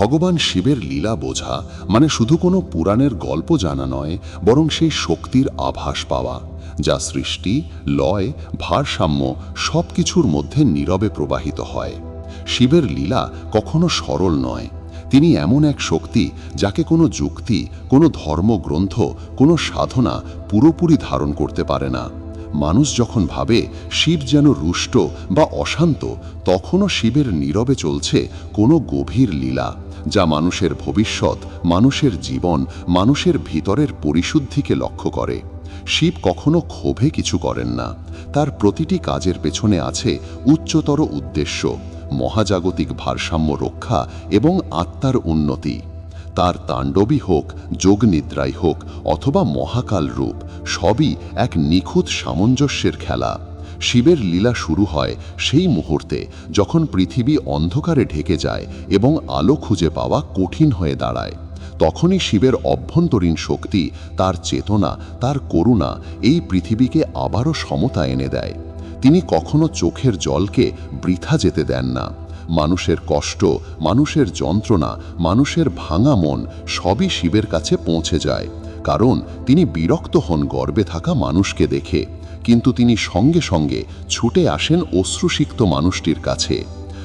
ভগবান শিবের লীলা বোঝা মানে শুধু কোনো পুরাণের গল্প জানা নয়, বরং সেই শক্তির আভাস পাওয়া, যা সৃষ্টি, লয়, ভারসাম্য সব কিছুর মধ্যে নীরবে প্রবাহিত হয়। শিবের লীলা কখনো সরল নয়। তিনি এমন এক শক্তি যাকে কোনো যুক্তি, কোনো ধর্মগ্রন্থ, কোনো সাধনা পুরোপুরি ধারণ করতে পারে না। মানুষ যখন ভাবে শিব যেন রুষ্ট বা অশান্ত, তখনও শিবের নীরবে চলছে কোনো গভীর লীলা, যা মানুষের ভবিষ্যৎ, মানুষের জীবন, মানুষের ভিতরের পরিশুদ্ধিকে লক্ষ্য করে। শিব কখনো ক্ষোভে কিছু করেন না। তার প্রতিটি কাজের পেছনে আছে উচ্চতর উদ্দেশ্য, মহাজাগতিক ভারসাম্য রক্ষা এবং আত্মার উন্নতি। তার তাণ্ডবই হোক, যোগনিদ্রাই হোক, অথবা মহাকাল রূপ, সবই এক নিখুঁত সামঞ্জস্যের খেলা। শিবের লীলা শুরু হয় সেই মুহূর্তে, যখন পৃথিবী অন্ধকারে ঢেকে যায় এবং আলো খুঁজে পাওয়া কঠিন হয়ে দাঁড়ায়। তখনই শিবের অভ্যন্তরীণ শক্তি, তার চেতনা, তার করুণা এই পৃথিবীকে আবারও সমতা এনে দেয়। তিনি কখনো চোখের জলকে বৃথা যেতে দেন না। মানুষের কষ্ট, মানুষের যন্ত্রণা, মানুষের ভাঙা মন সবই শিবের কাছে পৌঁছে যায়। কারণ তিনি বিরক্ত হন গর্বে থাকা মানুষকে দেখে। কিন্তু তিনি সঙ্গে সঙ্গে ছুটে আসেন অশ্রুসিক্ত মানুষটির কাছে।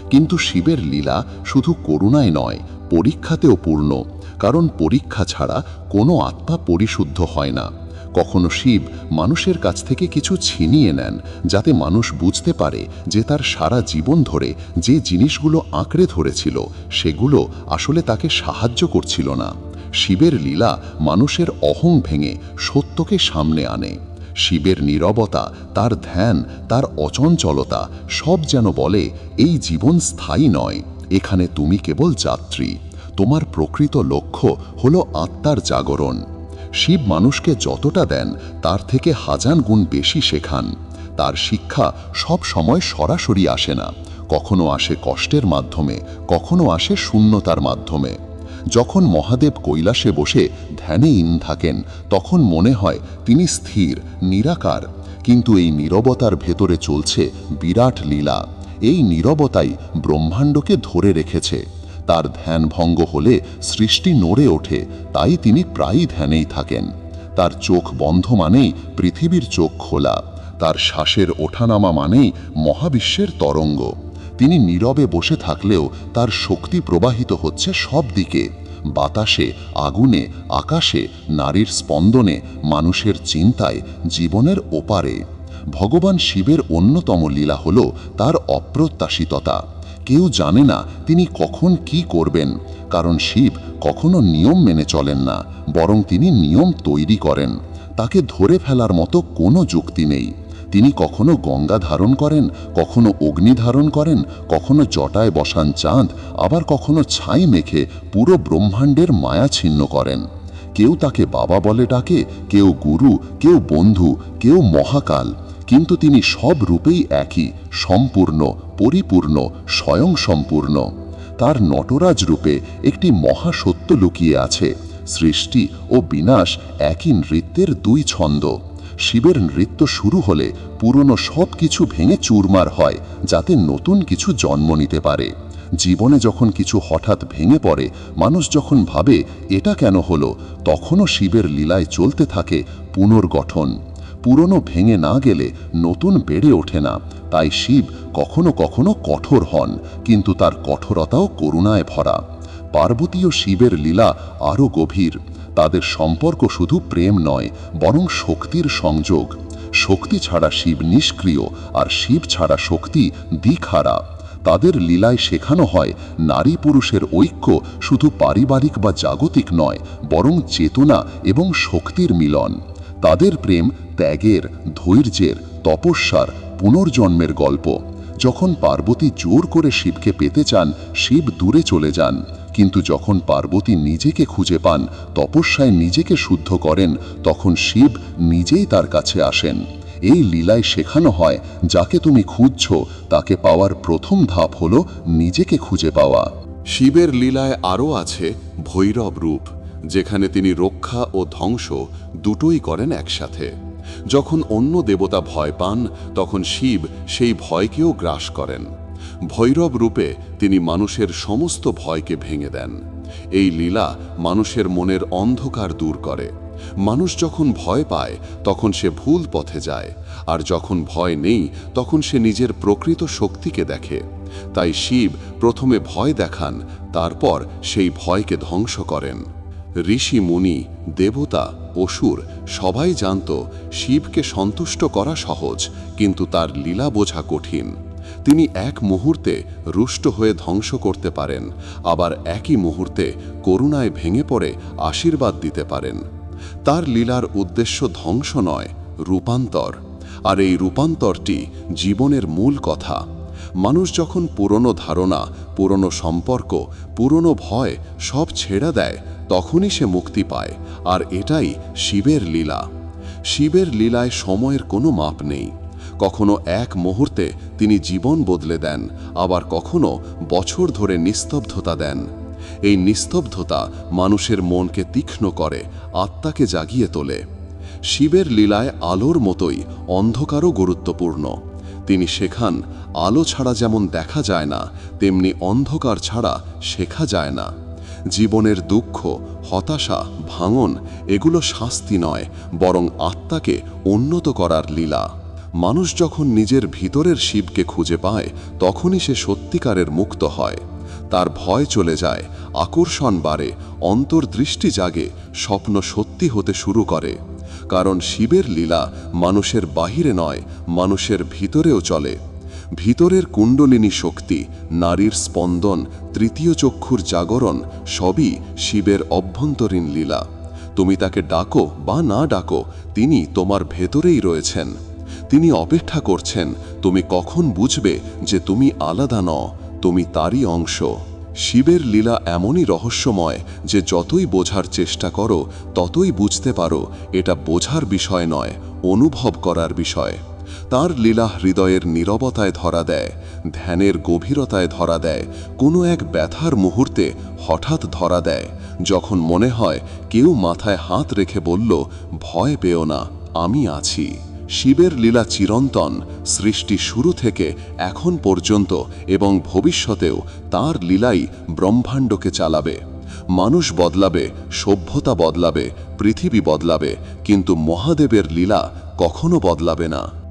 কিন্তু শিবের লীলা শুধু করুণায় নয়, পরীক্ষাতেও পূর্ণ। কারণ পরীক্ষা ছাড়া কোনো আত্মা পরিশুদ্ধ হয় না। কখনো শিব মানুষের কাছ থেকে কিছু ছিনিয়ে নেন, যাতে মানুষ বুঝতে পারে যে তার সারা জীবন ধরে যে জিনিসগুলো আঁকড়ে ধরেছিল, সেগুলো আসলে তাকে সাহায্য করছিল না। শিবের লীলা মানুষের অহং ভেঙে সত্যকে সামনে আনে। শিবের নীরবতা, তার ধ্যান, তার অচঞ্চলতা সব যেন বলে, এই জীবন স্থায়ী নয়, এখানে তুমি কেবল যাত্রী। তোমার প্রকৃত লক্ষ্য হলো আত্মার জাগরণ। শিব মানুষকে যতটা দেন, তার থেকে হাজার গুণ বেশি শেখান। তার শিক্ষা সব সময় সরাসরি আসে না। কখনো আসে কষ্টের মাধ্যমে, কখনো আসে শূন্যতার মাধ্যমে। যখন মহাদেব কৈলাসে বসে ধ্যানে ইন থাকেন, তখন মনে হয় তিনি স্থির, নিরাকার। কিন্তু এই নীরবতার ভেতরে চলছে বিরাট লীলা। এই নীরবতাই ব্রহ্মাণ্ডকে ধরে রেখেছে। তার ধ্যান ভঙ্গ হলে সৃষ্টি নড়ে ওঠে, তাই তিনি প্রায়ই ধ্যানেই থাকেন। তার চোখ বন্ধ মানেই পৃথিবীর চোখ খোলা। তার শ্বাসের ওঠানামা মানেই মহাবিশ্বের তরঙ্গ। তিনি নীরবে বসে থাকলেও তার শক্তি প্রবাহিত হচ্ছে সব দিকে বাতাসে, আগুনে, আকাশে, নারীর স্পন্দনে, মানুষের চিন্তায়, জীবনের ওপারে। ভগবান শিবের অন্যতম লীলা হল তার অপ্রত্যাশিততা। কেউ জানে না তিনি কখন কি করবেন। কারণ শিব কখনো নিয়ম মেনে চলেন না, বরং তিনি নিয়ম তৈরি করেন। তাকে ধরে ফেলার মতো কোনো যুক্তি নেই। তিনি কখনো গঙ্গা ধারণ করেন, কখনো অগ্নি ধারণ করেন, কখনো জটায় বসান চাঁদ, আবার কখনো ছাই মেখে পুরো ব্রহ্মাণ্ডের মায়া ছিন্ন করেন। কেউ তাকে বাবা বলে ডাকে, কেউ গুরু, কেউ বন্ধু, কেউ মহাকাল। কিন্তু তিনি সব রূপেই একই, সম্পূর্ণ, পরিপূর্ণ স্বয়ং সম্পূর্ণ তার নটরাজ রূপে একটি মহাসত্য লুকিয়ে আছে। সৃষ্টি ও বিনাশ একই নৃত্যের দুই ছন্দ। শিবের নৃত্য শুরু হলে পুরনো সব কিছু ভেঙে চুরমার হয়, যাতে নতুন কিছু জন্ম নিতে পারে। জীবনে যখন কিছু হঠাৎ ভেঙে পড়ে, মানুষ যখন ভাবে, এটা কেন হলো? তখনও শিবের লীলায় চলতে থাকে পুনর্গঠন। পুরনো ভেঙে না গেলে নতুন বেড়ে ওঠে না। তাই শিব কখনো কখনো কঠোর হন, কিন্তু তার কঠোরতাও করুণায় ভরা। পার্বতী ও শিবের লীলা আরও গভীর। তাদের সম্পর্ক শুধু প্রেম নয়, বরং শক্তির সংযোগ। শক্তি ছাড়া শিব নিষ্ক্রিয়, আর শিব ছাড়া শক্তি দিকহারা তাদের লীলায় শেখানো হয়, নারী পুরুষের ঐক্য শুধু পারিবারিক বা জাগতিক নয়, বরং চেতনা এবং শক্তির মিলন। তাদের প্রেম, ত্যাগের, ধৈর্যের, তপস্যার পুনর্জন্মের গল্প। যখন পার্বতী জোর করে শিবকে পেতে চান, শিব দূরে চলে যান। কিন্তু যখন পার্বতী নিজেকে খুঁজে পান, তপস্যায় নিজেকে শুদ্ধ করেন, তখন শিব নিজেই তার কাছে আসেন। এই লীলায় শেখানো হয়, যাকে তুমি খুঁজছ, তাকে পাওয়ার প্রথম ধাপ হল নিজেকে খুঁজে পাওয়া। শিবের লীলায় আরও আছে ভৈরব রূপ। যেখানে তিনি রক্ষা ও ধ্বংস দুটোই করেন একসাথে। যখন অন্য দেবতা ভয় পান, তখন শিব সেই ভয়কেও গ্রাস করেন। ভৈরব রূপে তিনি মানুষের সমস্ত ভয়কে ভেঙে দেন। এই লীলা মানুষের মনের অন্ধকার দূর করে। মানুষ যখন ভয় পায়, তখন সে ভুল পথে যায়। আর যখন ভয় নেই, তখন সে নিজের প্রকৃত শক্তিকে দেখে। তাই শিব প্রথমে ভয় দেখান, তারপর সেই ভয়কে ধ্বংস করেন। ঋষি, মুনি, দেবতা, অসুর সবাই জানত শিবকে সন্তুষ্ট করা সহজ, কিন্তু তার লীলা বোঝা কঠিন। তিনি এক মুহূর্তে রুষ্ট হয়ে ধ্বংস করতে পারেন, আবার একই মুহূর্তে করুণায় ভেঙে পড়ে আশীর্বাদ দিতে পারেন। তার লীলার উদ্দেশ্য ধ্বংস নয়, রূপান্তর। আর এই রূপান্তরটি জীবনের মূল কথা। মানুষ যখন পুরনো ধারণা, পুরনো সম্পর্ক, পুরনো ভয় সব ছেড়ে দেয়, তখনই সে মুক্তি পায়। আর এটাই শিবের লীলা। শিবের লীলায় সময়ের কোনো মাপ নেই। কখনো এক মুহূর্তে তিনি জীবন বদলে দেন, আবার কখনো বছর ধরে নিস্তব্ধতা দেন। এই নিস্তব্ধতা মানুষের মনকে তীক্ষ্ণ করে, আত্মাকে জাগিয়ে তোলে। শিবের লীলায় আলোর মতোই অন্ধকারও গুরুত্বপূর্ণ। তিনি শেখান আলো ছাড়া যেমন দেখা যায় না, তেমনি অন্ধকার ছাড়া শেখা যায় না। জীবনের দুঃখ, হতাশা, ভাঙন, এগুলো শাস্তি নয়, বরং আত্মাকে উন্নত করার লীলা। মানুষ যখন নিজের ভিতরের শিবকে খুঁজে পায়, তখনই সে সত্যিকারের মুক্ত হয়। তার ভয় চলে যায়, আকর্ষণ বাড়ে, অন্তর্দৃষ্টি জাগে, স্বপ্ন সত্যি হতে শুরু করে। কারণ শিবের লীলা মানুষের বাহিরে নয়, মানুষের ভিতরেও চলে। ভিতরের কুণ্ডলিনী শক্তি, নারীর স্পন্দন, তৃতীয় চক্ষুর জাগরণ, সবই শিবের অভ্যন্তরীণ লীলা। তুমি তাকে ডাকো বা না ডাকো, তিনি তোমার ভেতরেই রয়েছেন। তিনি অপেক্ষা করছেন, তুমি কখন বুঝবে যে তুমি আলাদা ন তুমি তারই অংশ। শিবের লীলা এমনই রহস্যময় যে যতই বোঝার চেষ্টা করো, ততই বুঝতে পারো, এটা বোঝার বিষয় নয়, অনুভব করার বিষয়। তার লীলা হৃদয়ের নীরবতায় ধরা দেয়, ধ্যানের গভীরতায় ধরা দেয়, কোনো এক ব্যথার মুহূর্তে হঠাৎ ধরা দেয়। যখন মনে হয় কেউ মাথায় হাত রেখে বলল, ভয় পেও না, আমি আছি। শিবের লীলা চিরন্তন, সৃষ্টি শুরু থেকে এখন পর্যন্ত এবং ভবিষ্যতেও তার লীলাই ব্রহ্মাণ্ডকে চালাবে। মানুষ বদলাবে, সভ্যতা বদলাবে, পৃথিবী বদলাবে, কিন্তু মহাদেবের লীলা কখনো বদলাবে না।